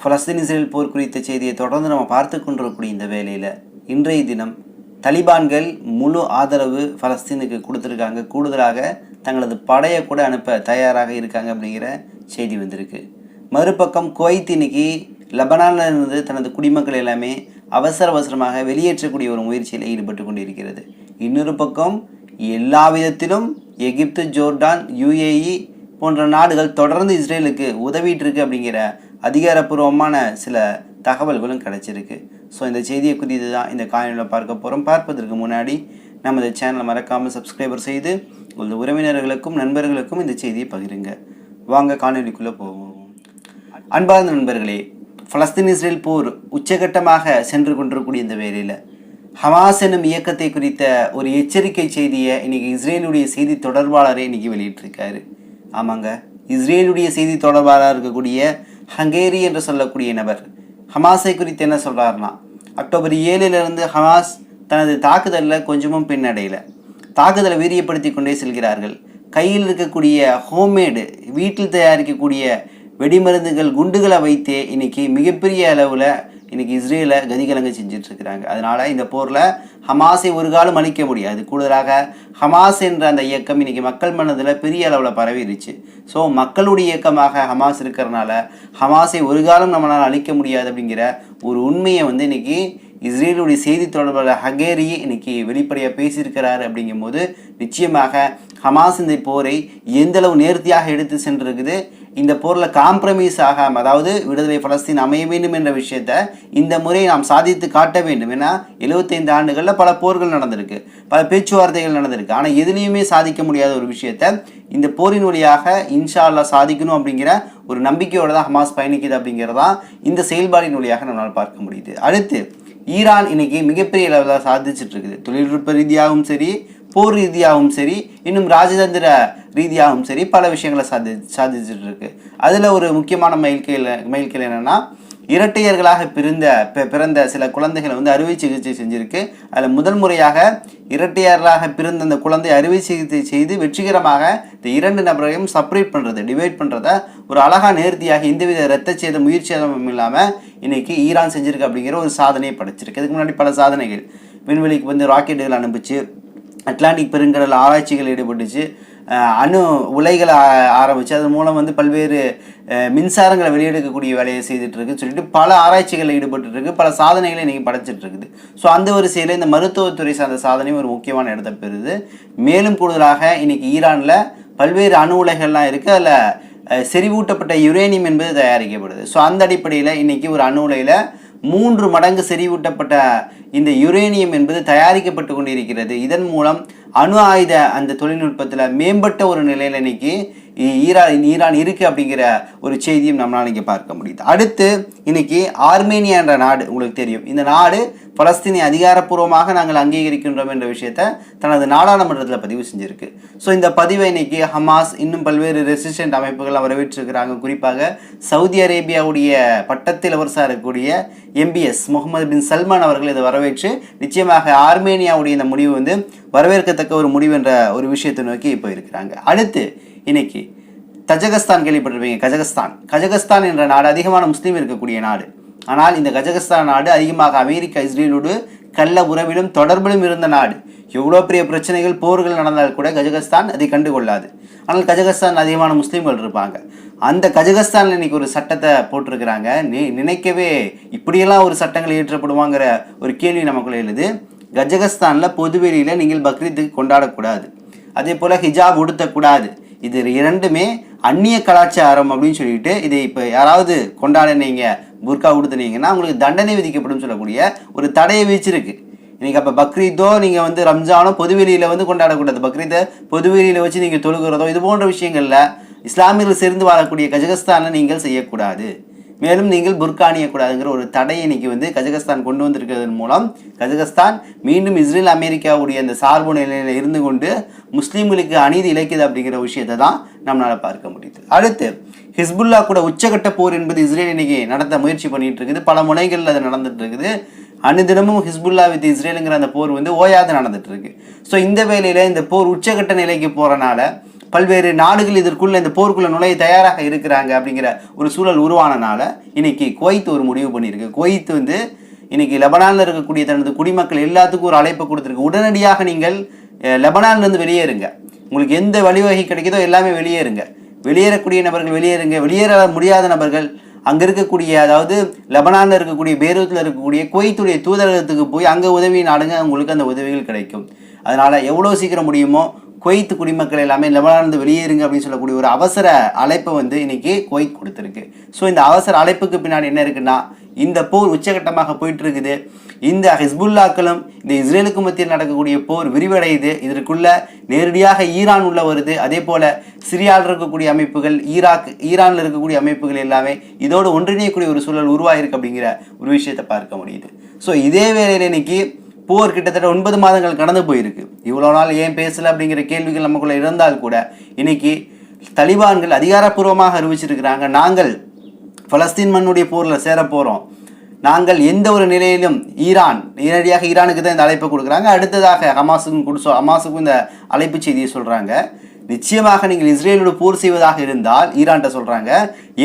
ஃபலஸ்தீன் Israel போர் குறித்த செய்தியை தொடர்ந்து நம்ம பார்த்து கொண்டிருக்கக்கூடிய இந்த வேலையில் இன்றைய தினம் தலிபான்கள் முழு ஆதரவு ஃபலஸ்தீனுக்கு கொடுத்துருக்காங்க. கூடுதலாக தங்களது படையை கூட அனுப்ப தயாராக இருக்காங்க அப்படிங்கிற செய்தி வந்திருக்கு. மறுபக்கம் குவைத் இன்னைக்கு லெபனானில் இருந்து தனது குடிமக்கள் எல்லாமே அவசர அவசரமாக வெளியேற்றக்கூடிய ஒரு முயற்சியில் ஈடுபட்டு கொண்டிருக்கிறது. இன்னொரு பக்கம் எல்லா விதத்திலும் எகிப்து ஜோர்டான் யுஏஇ போன்ற நாடுகள் தொடர்ந்து இஸ்ரேலுக்கு உதவிட்டு இருக்கு அப்படிங்கிற அதிகாரப்பூர்வமான சில தகவல்களும் கிடைச்சிருக்கு. ஸோ இந்த செய்தியை குறித்து தான் இந்த காணொலியில் பார்க்க போகிறோம் பார்ப்பதற்கு முன்னாடி நமது சேனலை மறக்காமல் சப்ஸ்கிரைபர் செய்து உங்களது உறவினர்களுக்கும் நண்பர்களுக்கும் இந்த செய்தியை பகிருங்க. வாங்க காணொலிக்குள்ளே போவோம். அன்பார்ந்த நண்பர்களே பலஸ்தீன் இஸ்ரேல் போர் உச்சகட்டமாக சென்று கொண்டிருக்கூடிய இந்த வேலையில் ஹமாஸ் எனும் இயக்கத்தை குறித்த ஒரு எச்சரிக்கை செய்தியை இன்றைக்கி இஸ்ரேலுடைய செய்தி தொடர்பாளரே இன்னைக்கு வெளியிட்டிருக்காரு. ஆமாங்க. இஸ்ரேலுடைய செய்தி தொடர்பாளராக இருக்கக்கூடிய ஹங்கேரி என்று சொல்லக்கூடிய நபர். ஹமாஸை குறித்து என்ன சொல்கிறாருன்னா அக்டோபர் ஏழிலிருந்து ஹமாஸ் தனது தாக்குதலில் கொஞ்சமும் பின்னடையலை. தாக்குதலை வீரியப்படுத்தி கொண்டே செல்கிறார்கள். கையில் இருக்கக்கூடிய ஹோம்மேடு வீட்டில் தயாரிக்கக்கூடிய வெடிமருந்துகள் குண்டுகளை வைத்தே இன்னைக்கு மிகப்பெரிய அளவில் இன்றைக்கி இஸ்ரேலை கதிகலங்க செஞ்சுட்டு இருக்கிறாங்க இந்த போரில் ஹமாஸை ஒரு காலம் அழிக்க முடியாது. கூடுதலாக ஹமாஸ் என்ற அந்த இயக்கம் இன்றைக்கி மக்கள் மனதில் பெரிய அளவில் பரவிடுச்சு ஸோ மக்களுடைய இயக்கமாக ஹமாஸ் இருக்கிறனால ஹமாஸை ஒரு காலம் நம்மளால் அழிக்க முடியாது அப்படிங்கிற ஒரு உண்மையை வந்து இன்னைக்கு இஸ்ரேலுடைய செய்தி தொடர்பாளர் ஹகேரி இன்னைக்கு வெளிப்படையாக பேசியிருக்கிறாரு அப்படிங்கும்போது நிச்சயமாக ஹமாஸ் இந்த போரை எந்தளவு நேர்த்தியாக எடுத்து சென்றிருக்குது இந்த போரில் காம்ப்ரமைஸ் ஆகாமல் அதாவது விடுதலை பலஸ்தீன் அமைய வேண்டும் என்ற விஷயத்த இந்த முறை நாம் சாதித்து காட்ட வேண்டும். ஏன்னா எழுபத்தைந்து ஆண்டுகளில் பல போர்கள் நடந்திருக்கு பல பேச்சுவார்த்தைகள் நடந்திருக்கு. ஆனால் எதுலேயுமே சாதிக்க முடியாத ஒரு விஷயத்த இந்த போரின் வழியாக இன்ஷா அல்லாஹ் சாதிக்கணும் அப்படிங்கிற ஒரு நம்பிக்கையோடு தான் ஹமாஸ் பயணிக்குது அப்படிங்கிறதா இந்த செயல்பாடின் வழியாக நம்மளால் பார்க்க முடியுது. அடுத்து ஈரான் இன்னைக்கு மிகப்பெரிய அளவில் சாதிச்சுட்டு இருக்குது. தொழில்நுட்ப ரீதியாகவும் சரி போர் ரீதியாகவும் சரி இன்னும் ராஜதந்திர ரீதியாகவும் சரி பல விஷயங்களை சாதி சாதிச்சுட்டு இருக்கு அதில் ஒரு முக்கியமான மயில்கையில் மைல்கேல் என்னென்னா இரட்டையர்களாக பிறந்த பிறந்த சில குழந்தைகளை வந்து அறுவை சிகிச்சை செஞ்சிருக்கு. அதில் முதல் முறையாக இரட்டையர்களாக பிறந்த அந்த குழந்தை அறுவை சிகிச்சை செய்து வெற்றிகரமாக இந்த இரண்டு நபரையும் செப்பரேட் பண்ணுறது டிவைட் பண்ணுறத ஒரு அழகா நேர்த்தியாக எந்தவித இரத்த சேதம் உயிர் சேதமும் இல்லாமல் இன்றைக்கி ஈரான் செஞ்சுருக்கு அப்படிங்கிற ஒரு சாதனையை படைச்சிருக்கு. இதுக்கு முன்னாடி பல சாதனைகள். விண்வெளிக்கு வந்து ராக்கெட்டுகள் அனுப்பிச்சு அட்லாண்டிக் பெருங்கடல் ஆராய்ச்சிகள் ஈடுபட்டுச்சு. அணு உலைகளை ஆ- அதன் மூலம் வந்து பல்வேறு மின்சாரங்களை வெளியெடுக்கக்கூடிய வேலையை செய்துட்டு இருக்குன்னு சொல்லிட்டு பல ஆராய்ச்சிகளில் ஈடுபட்டு இருக்கு பல சாதனைகளை இன்றைக்கி படைச்சிட்டு இருக்குது ஸோ அந்த வரிசையில் இந்த மருத்துவத்துறை சார்ந்த சாதனையும் ஒரு முக்கியமான இடத்தை பெறுது. மேலும் கூடுதலாக இன்றைக்கி ஈரானில் பல்வேறு அணு உலைகள்லாம் இருக்குது அதில் செறிவூட்டப்பட்ட யுரேனியம் என்பது தயாரிக்கப்படுது. ஸோ அந்த அடிப்படையில் இன்றைக்கி ஒரு அணு உலையில் மூன்று மடங்கு செறிவூட்டப்பட்ட இந்த யுரேனியம் என்பது தயாரிக்கப்பட்டு கொண்டிருக்கிறது. இதன் மூலம் அணு ஆயுத அந்த தொழில்நுட்பத்தில் மேம்பட்ட ஒரு நிலையில் இன்னைக்கு ஈரான் ஈரான் இருக்கு அப்படிங்கிற ஒரு செய்தியும் நம்மளால் இங்கே பார்க்க முடியுது. அடுத்து இன்னைக்கு ஆர்மேனியான்ற நாடு உங்களுக்கு தெரியும். இந்த நாடு பலஸ்தீனை அதிகாரப்பூர்வமாக நாங்கள் அங்கீகரிக்கின்றோம் என்ற விஷயத்தை தனது நாடாளுமன்றத்தில் பதிவு செஞ்சிருக்கு. ஸோ இந்த பதிவை இன்னைக்கு ஹமாஸ் இன்னும் பல்வேறு ரெசிஸ்டன்ட் அமைப்புகள் வரவேற்றிருக்கிறாங்க குறிப்பாக சவுதி அரேபியாவுடைய பட்டத்தில் இளவரசராக இருக்கக்கூடிய எம்பிஎஸ் முகமது பின் சல்மான் அவர்கள் இதை வரவேற்று நிச்சயமாக ஆர்மேனியாவுடைய இந்த முடிவு வந்து வரவேற்கத்தக்க ஒரு முடிவு என்ற ஒரு விஷயத்தை நோக்கி இப்போ இருக்கிறாங்க. அடுத்து இன்னைக்கு தஜகஸ்தான் கேள்விப்பட்டிருப்பீங்க. கஜகஸ்தான். கஜகஸ்தான் என்ற நாடு அதிகமான முஸ்லீம் இருக்கக்கூடிய நாடு. ஆனால் இந்த கஜகஸ்தான் நாடு அதிகமாக அமெரிக்கா இஸ்ரேலோடு கள்ள உறவிலும் தொடர்பிலும் இருந்த நாடு. எவ்வளோ பெரிய பிரச்சனைகள் போர்கள் நடந்தால் கூட கஜகஸ்தான் அதை கண்டுகொள்ளாது. ஆனால் கஜகஸ்தான் அதிகமான முஸ்லீம்கள் இருப்பாங்க. அந்த கஜகஸ்தானில் இன்னைக்கு ஒரு சட்டத்தை போட்டிருக்கிறாங்க. நி நினைக்கவே இப்படியெல்லாம் ஒரு சட்டங்கள் இயற்றப்படுவாங்கிற ஒரு கேள்வி நமக்குள்ள எழுது. கஜகஸ்தானில் பொதுவெளியில் நீங்கள் பக்ரீத்துக்கு கொண்டாடக்கூடாது. அதே போல் ஹிஜாப் உடுத்தக்கூடாது. இது இரண்டுமே அந்நிய கலாச்சாரம் அப்படின்னு சொல்லிட்டு இதை இப்போ யாராவது கொண்டாடினீங்க புர்கா உடுத்துனீங்கன்னா உங்களுக்கு தண்டனை விதிக்கப்படும் சொல்லக்கூடிய ஒரு தடையை விதிச்சிருக்கு. இன்றைக்கி அப்போ பக்ரீத்தோ நீங்கள் வந்து ரம்ஜானோ பொதுவெளியில் வந்து கொண்டாடக்கூடாது. பக்ரீத்தை பொதுவெளியில் வச்சு நீங்கள் தொழுகிறதோ இது போன்ற விஷயங்களில் இஸ்லாமியர்கள் சேர்ந்து வாழக்கூடிய கஜகஸ்தானில் நீங்கள் செய்யக்கூடாது. மேலும் நீங்கள் புர்கா அணியக்கூடாதுங்கிற ஒரு தடையை இன்னைக்கு வந்து கஜகஸ்தான் கொண்டு வந்திருக்கிறதன் மூலம் கஜகஸ்தான் மீண்டும் இஸ்ரேல் அமெரிக்காவுடைய அந்த சார்பு நிலையில் இருந்து கொண்டு முஸ்லீம்களுக்கு அநீதி இழைக்குது அப்படிங்கிற விஷயத்தை தான் நம்மளால் பார்க்க முடியுது அடுத்து ஹிஸ்புல்லா கூட உச்சகட்ட போர் என்பது இஸ்ரேல் இன்னைக்கு நடத்த முயற்சி பண்ணிட்டு இருக்குது. பல முனைகளில் அது நடந்துட்டு இருக்குது. அனுதினமும் ஹிஸ்புல்லா வித் இஸ்ரேலுங்கிற அந்த போர் வந்து ஓயாது நடந்துட்டு இருக்கு. ஸோ இந்த வேலையில் இந்த போர் உச்சகட்ட நிலைக்கு போறனால பல்வேறு நாடுகள் இதற்குள்ள இந்த போருக்குள்ள நுழைய தயாராக இருக்கிறாங்க அப்படிங்கிற ஒரு சூழல் உருவானனால இன்னைக்கு குவைத் ஒரு முடிவு பண்ணியிருக்கு. குவைத் வந்து இன்னைக்கு லெபனானில் இருக்கக்கூடிய தனது குடிமக்கள் எல்லாத்துக்கும் ஒரு அழைப்பு கொடுத்துருக்கு. உடனடியாக நீங்கள் லெபனான்லேருந்து வெளியேறுங்க. உங்களுக்கு எந்த வழிவகை கிடைக்குதோ எல்லாமே வெளியேறுங்க. வெளியேறக்கூடிய நபர்கள் வெளியேறுங்க. வெளியேற முடியாத நபர்கள் அங்கே இருக்கக்கூடிய அதாவது லெபனானில் இருக்கக்கூடிய பேரூத்தில் இருக்கக்கூடிய குவைத்துடைய தூதரகத்துக்கு போய் அங்கே உதவி நாடுங்க உங்களுக்கு அந்த உதவிகள் கிடைக்கும். அதனால் எவ்வளோ சீக்கிரம் முடியுமோ குவைத் குடிமக்கள் எல்லாமே லெபனான்லேருந்து வெளியேறுங்க அப்படின்னு சொல்லக்கூடிய ஒரு அவசர அழைப்பை வந்து இன்றைக்கி குவைத் கொடுத்துருக்கு. ஸோ இந்த அவசர அழைப்புக்கு பின்னாடி என்ன இருக்குன்னா இந்த போர் உச்சகட்டமாக போயிட்டு இருக்குது. இந்த ஹிஸ்புல்லாக்களும் இந்த இஸ்ரேலுக்கு மத்தியில் நடக்கக்கூடிய போர் விரிவடையுது. இதற்குள்ள நேரடியாக ஈரான் உள்ள வருது. அதே போல சிரியாவில் இருக்கக்கூடிய அமைப்புகள் ஈராக் ஈரானில் இருக்கக்கூடிய அமைப்புகள் எல்லாமே இதோடு ஒன்றிணையக்கூடிய ஒரு சூழல் உருவாயிருக்கு அப்படிங்கிற ஒரு விஷயத்தை பார்க்க முடியுது. ஸோ இதே வேளையில் இன்னைக்கு போர் கிட்டத்தட்ட ஒன்பது மாதங்கள் கடந்து போயிருக்கு. இவ்வளோ நாள் ஏன் பேசல அப்படிங்கிற கேள்விகள் நமக்குள்ள இருந்தால் கூட இன்னைக்கு தலிபான்கள் அதிகாரப்பூர்வமாக அறிவிச்சிருக்கிறாங்க. நாங்கள் பலஸ்தீன் மண்ணுடைய போரில் சேர போகிறோம் நாங்கள் எந்த ஒரு நிலையிலும் ஈரான் நேரடியாக ஈரானுக்கு தான் இந்த அழைப்பை கொடுக்குறாங்க. அடுத்ததாக ஹமாஸுக்கும் கொடுசோ ஹமாஸுக்கும் இந்த அழைப்பு செய்தியை சொல்கிறாங்க நிச்சயமாக நீங்கள் இஸ்ரேலோடு போர் செய்வதாக இருந்தால் ஈரான்கிட்ட சொல்கிறாங்க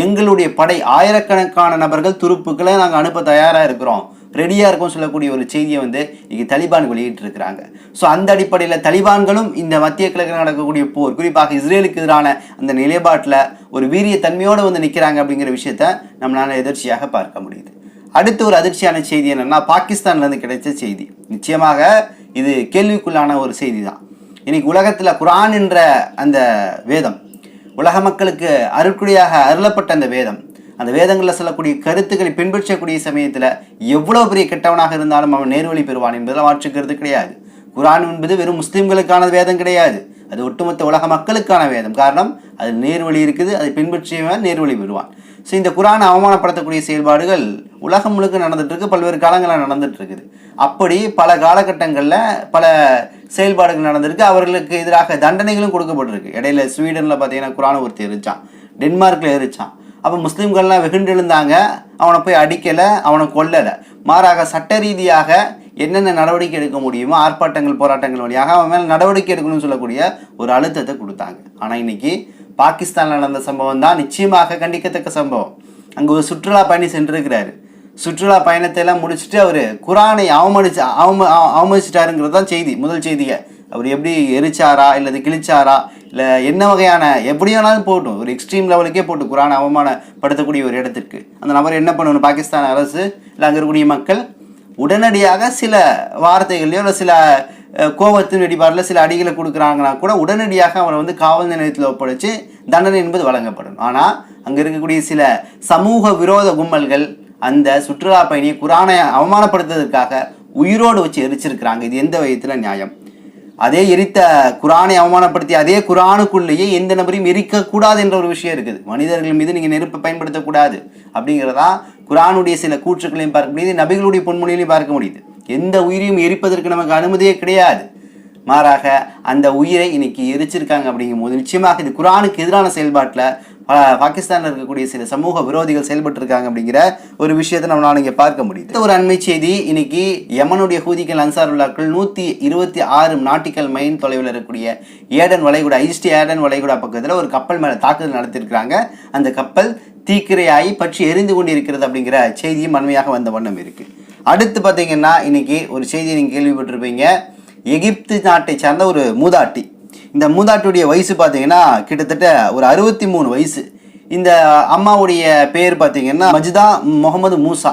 எங்களுடைய படை ஆயிரக்கணக்கான நபர்கள் துருப்புக்களை நாங்கள் அனுப்ப தயாராக இருக்கிறோம். ரெடியாக இருக்கும் சொல்லக்கூடிய ஒரு செய்தியை வந்து இங்கே தலிபான் வெளியிட்டு இருக்கிறாங்க ஸோ அந்த அடிப்படையில் தலிபான்களும் இந்த மத்திய கிழக்கில் நடக்கக்கூடிய போர் குறிப்பாக இஸ்ரேலுக்கு எதிரான அந்த நிலைப்பாட்டில் ஒரு வீரிய தன்மையோடு வந்து நிற்கிறாங்க அப்படிங்கிற விஷயத்த நம்மளால் எதிர்ச்சியாக பார்க்க முடியுது. அடுத்து ஒரு அதிர்ச்சியான செய்தி என்னன்னா பாகிஸ்தான்லேருந்து கிடைச்ச செய்தி. நிச்சயமாக இது கேள்விக்குள்ளான ஒரு செய்தி தான் இன்னைக்கு உலகத்தில் குரான் என்ற அந்த வேதம் உலக மக்களுக்கு அருட்குடியாக அருளப்பட்ட அந்த வேதம் அந்த வேதங்களில் சொல்லக்கூடிய கருத்துக்களை பின்பற்றக்கூடிய சமயத்தில் எவ்வளோ பெரிய கெட்டவனாக இருந்தாலும் அவன் நேர்வழி பெறுவான் என்பதில் மாற்றுக்கிறது கிடையாது. குரான் என்பது வெறும் முஸ்லீம்களுக்கான வேதம் கிடையாது. அது ஒட்டுமொத்த உலக மக்களுக்கான வேதம். காரணம் அது நேர்வழி இருக்குது அதை பின்பற்றியவன் நேர்வழி பெறுவான். ஸோ இந்த குரானை அவமானப்படுத்தக்கூடிய செயல்பாடுகள் உலகம் முழுக்க நடந்துட்டுருக்கு பல்வேறு காலங்களில் நடந்துகிட்ருக்குது இருக்குது அப்படி பல காலகட்டங்களில் பல செயல்பாடுகள் நடந்திருக்கு. அவர்களுக்கு எதிராக தண்டனைகளும் கொடுக்கப்பட்டிருக்கு. இடையில ஸ்வீடனில் பார்த்தீங்கன்னா குரான் ஒருத்தர் எரிச்சான். டென்மார்க்கில் எரிச்சான். அப்போ முஸ்லீம்கள்லாம் வெகுண்டெழுந்தாங்க. அவனை போய் அடிக்கலை அவனை கொல்லலை. மாறாக சட்ட ரீதியாக என்னென்ன நடவடிக்கை எடுக்க முடியுமோ ஆர்ப்பாட்டங்கள் போராட்டங்கள் வழியாக அவன் மேலே நடவடிக்கை எடுக்கணும்னு சொல்லக்கூடிய ஒரு அழுத்தத்தை கொடுத்தாங்க. ஆனால் இன்னைக்கு பாகிஸ்தானில் நடந்த சம்பவம் தான் நிச்சயமாக கண்டிக்கத்தக்க சம்பவம். அங்கே ஒரு சுற்றுலா பயணி சென்றிருக்கிறாரு. சுற்றுலா பயணத்தை எல்லாம் முடிச்சுட்டு அவர் குரானை அவமதிச்சு அவம அவ- அவமதிச்சிட்டாருங்கிறது தான் செய்தி முதல் செய்தியை அவர் எப்படி எரிச்சாரா இல்லது கிழிச்சாரா இல்லை என்ன வகையான எப்படி வேணாலும் போட்டும் ஒரு எக்ஸ்ட்ரீம் லெவலுக்கே போட்டு குரானை அவமானப்படுத்தக்கூடிய ஒரு இடத்திற்கு. அந்த நபர் என்ன பண்ணணும்? பாகிஸ்தான் அரசு இல்லை அங்கே இருக்கக்கூடிய மக்கள் உடனடியாக சில வார்த்தைகள்லையோ இல்லை சில கோபத்தின் வெடிபாடில் சில அடிகளை கொடுக்குறாங்கன்னா கூட உடனடியாக அவரை வந்து காவல் நிலையத்தில் ஒப்படைச்சு தண்டனை என்பது வழங்கப்படும் ஆனால் அங்கே இருக்கக்கூடிய சில சமூக விரோத கும்பல்கள் அந்த சுற்றுலா பயணியை குரானை அவமானப்படுத்துவதற்காக உயிரோடு வச்சு எரிச்சிருக்கிறாங்க. இது எந்த விதத்தில் நியாயம்? அதே எரித்த குரானை அவமானப்படுத்தி அதே குரானுக்குள்ளேயே எந்த நபரையும் எரிக்கக்கூடாது என்ற ஒரு விஷயம் இருக்குது. மனிதர்கள் மீது நீங்கள் நெருப்பை பயன்படுத்தக்கூடாது அப்படிங்கிறதா குரானுடைய சில கூற்றுக்களையும் பார்க்க முடியுது நபிகளுடைய பொன்மொழிகளையும் பார்க்க முடியுது. எந்த உயிரையும் எரிப்பதற்கு நமக்கு அனுமதியே கிடையாது. மாறாக அந்த உயிரை இன்னைக்கு எரிச்சிருக்காங்க அப்படிங்கும்போது நிச்சயமாக இது குரானுக்கு எதிரான செயல்பாட்டில் பாகிஸ்தானில் இருக்கக்கூடிய சில சமூக விரோதிகள் செயல்பட்டு இருக்காங்க அப்படிங்கிற ஒரு விஷயத்தை நம்மளால இங்கே பார்க்க முடியுது. ஒரு அண்மை செய்தி இன்னைக்கு யமனுடைய ஹூதிகள் அன்சாருல்லாக்கள் நூற்றி இருபத்தி ஆறு நாட்டிக்கல் மைன் தொலைவில் இருக்கக்கூடிய ஏடன் வளைகுடா ஈஸ்ட் ஏடன் வளைகுடா பக்கத்தில் ஒரு கப்பல் மேலே தாக்குதல் நடத்தியிருக்கிறாங்க. அந்த கப்பல் தீக்கிரையாகி பற்றி எரிந்து கொண்டு இருக்கிறது அப்படிங்கிற செய்தியும் அண்மையாக வந்த வண்ணம் இருக்கு. அடுத்து பார்த்தீங்கன்னா இன்னைக்கு ஒரு செய்தியை நீங்கள் கேள்விப்பட்டிருப்பீங்க. எகிப்து நாட்டை சார்ந்த ஒரு மூதாட்டி இந்த மூதாட்டியுடைய வயசு பார்த்தீங்கன்னா கிட்டத்தட்ட ஒரு அறுபத்தி மூணு வயசு. இந்த அம்மாவுடைய பேர் பார்த்தீங்கன்னா மஜிதா முகமது மூசா.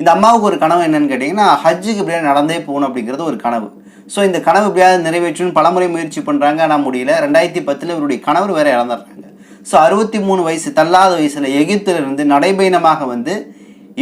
இந்த அம்மாவுக்கு ஒரு கனவு என்னன்னு கேட்டிங்கன்னா ஹஜ்ஜுக்கு இப்படியே நடந்தே போகணும் அப்படிங்கிறது ஒரு கனவு. ஸோ இந்த கனவு எப்படியாவது நிறைவேற்றணும்னு பலமுறை முயற்சி பண்ணுறாங்க ஆனால் முடியல. ரெண்டாயிரத்தி பத்தில் இவருடைய கணவர் வேற இறந்துடுறாங்க ஸோ அறுபத்தி மூணு வயசு தள்ளாத வயசில் எகிப்திலிருந்து நடைபயணமாக வந்து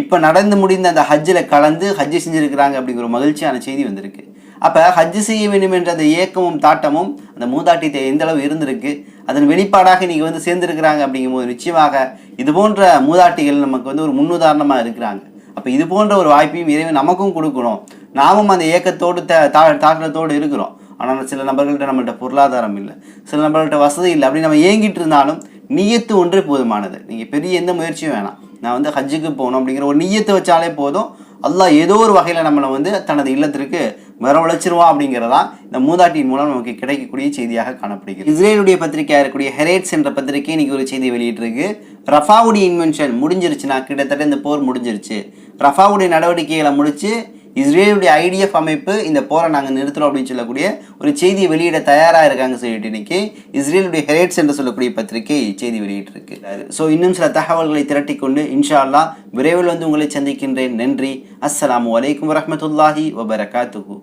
இப்போ நடந்து முடிந்த அந்த ஹஜ்ஜில் கலந்து ஹஜ்ஜு செஞ்சுருக்கிறாங்க அப்படிங்கிற ஒரு மகிழ்ச்சியான செய்தி வந்திருக்கு. அப்போ ஹஜ்ஜு செய்ய வேண்டும் என்ற அந்த ஏக்கமும் தாட்டமும் அந்த மூதாட்டியத்தை எந்த அளவு இருந்திருக்கு அதன் வெளிப்பாடாக நீங்கள் வந்து சேர்ந்துருக்கிறாங்க அப்படிங்கும்போது நிச்சயமாக இது போன்ற மூதாட்டிகள் நமக்கு வந்து ஒரு முன்னுதாரணமாக இருக்கிறாங்க. அப்போ இது போன்ற ஒரு வாய்ப்பையும் இறைவன் நமக்கும் கொடுக்கணும். நாமும் அந்த ஏக்கத்தோடு த தா தாக்கத்தோடு இருக்கிறோம். ஆனால் சில நபர்கள்ட்ட நம்மள்கிட்ட பொருளாதாரம் இல்லை. சில நபர்கள்ட்ட வசதி இல்லை. அப்படி நம்ம ஏங்கிட்டு இருந்தாலும் நியத்து ஒன்றே போதுமானது. நீங்கள் பெரிய எந்த முயற்சியும் வேணாம். நான் வந்து ஹஜ்ஜுக்கு போகணும் அப்படிங்கிற ஒரு நியத்தை வச்சாலே போதும். அல்லாஹ் ஏதோ ஒரு வகையில் நம்மளை வந்து தனது இல்லத்திற்கு வரவழைச்சிருவான் அப்படிங்கிறதா இந்த மூதாட்டியின் மூலம் நமக்கு கிடைக்கக்கூடிய செய்தியாக காணப்படுகிறது. இஸ்ரேலுடைய பத்திரிகையாக இருக்கக்கூடிய ஹெரேட்ஸ் என்ற பத்திரிகை இன்னைக்கு ஒரு செய்தி வெளியிட்டிருக்கு. ரஃபாவுடைய இன்வென்ஷன் முடிஞ்சிருச்சுன்னா கிட்டத்தட்ட இந்த போர் முடிஞ்சிருச்சு. ரஃபாவுடைய நடவடிக்கைகளை முடிச்சு இஸ்ரேலுடைய ஐடிஎஃப் அமைப்பு இந்த போரை நாங்கள் நிறுத்துறோம் அப்படின்னு சொல்லக்கூடிய ஒரு செய்தியை வெளியிட தயாராக இருக்காங்க சொல்லிட்டு இன்னைக்கு இஸ்ரேலுடைய ஹெரேட்ஸ் என்று சொல்லக்கூடிய பத்திரிகை செய்தி வெளியிட்டிருக்கு. ஸோ இன்னும் சில தகவல்களை திரட்டிக்கொண்டு இன்ஷா அல்லா விரைவில் வந்து உங்களை சந்திக்கின்றேன். நன்றி. அஸ்லாம் வலைக்கம் வரமத்துல்லாஹி வபரகாத்துஹு.